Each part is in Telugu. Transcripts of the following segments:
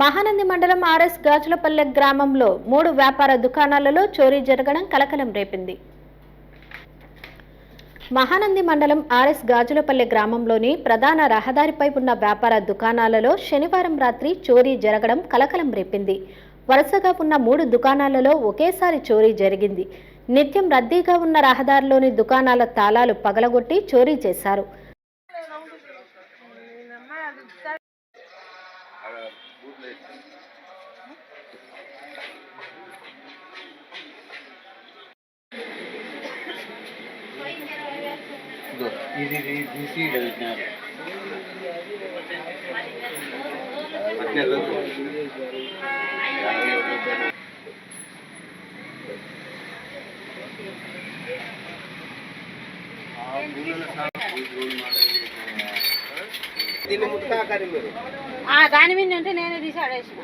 మహానంది మండలం ఆర్ఎస్ గాజులపల్లె గ్రామంలో మూడు వ్యాపార దుకాణాలలో చోరీ జరగడం కలకలం రేపింది. మహానంది మండలం ఆర్ఎస్ గాజులపల్లె గ్రామంలోని ప్రధాన రహదారిపై ఉన్న వ్యాపార దుకాణాలలో శనివారం రాత్రి చోరీ జరగడం కలకలం రేపింది. వరుసగా ఉన్న మూడు దుకాణాలలో ఒకేసారి చోరీ జరిగింది. నిత్యం రద్దీగా ఉన్న రహదారిలోని దుకాణాల తాళాలు పగలగొట్టి చోరీ చేశారు. Go. Easy, easy, easy right now. ಆ ಗುರುಗಳ ಸಾಕು ಗೋಲ್ ಮಾಡಿ దాని మీద ఉంటే నేనే తీసి ఆడేసిన.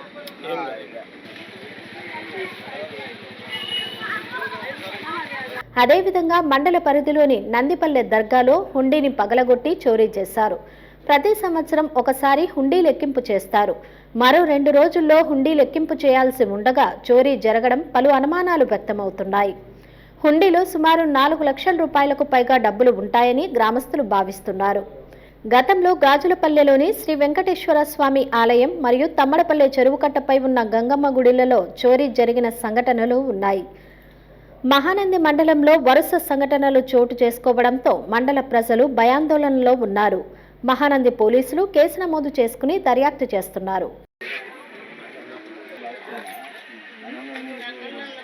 అదేవిధంగా మండల పరిధిలోని నందిపల్లె దర్గాలో హుండీని పగలగొట్టి చోరీ చేశారు. ప్రతి సంవత్సరం ఒకసారి హుండీ లెక్కింపు చేస్తారు. మరో రెండు రోజుల్లో హుండీ లెక్కింపు చేయాల్సి ఉండగా చోరీ జరగడం పలు అనుమానాలు వ్యక్తమవుతున్నాయి. హుండీలో సుమారు నాలుగు లక్షల రూపాయలకు పైగా డబ్బులు ఉంటాయని గ్రామస్తులు భావిస్తున్నారు. గతంలో గాజులపల్లెలోని శ్రీ వెంకటేశ్వర స్వామి ఆలయం మరియు తమ్మడపల్లె చెరువుకట్టపై ఉన్న గంగమ్మ గుడిలలో చోరీ జరిగిన సంఘటనలు ఉన్నాయి. మహానంది మండలంలో వరుస సంఘటనలు చోటు చేసుకోవడంతో మండల ప్రజలు భయాందోళనలో ఉన్నారు. మహానంది పోలీసులు కేసు నమోదు చేసుకుని దర్యాప్తు చేస్తున్నారు.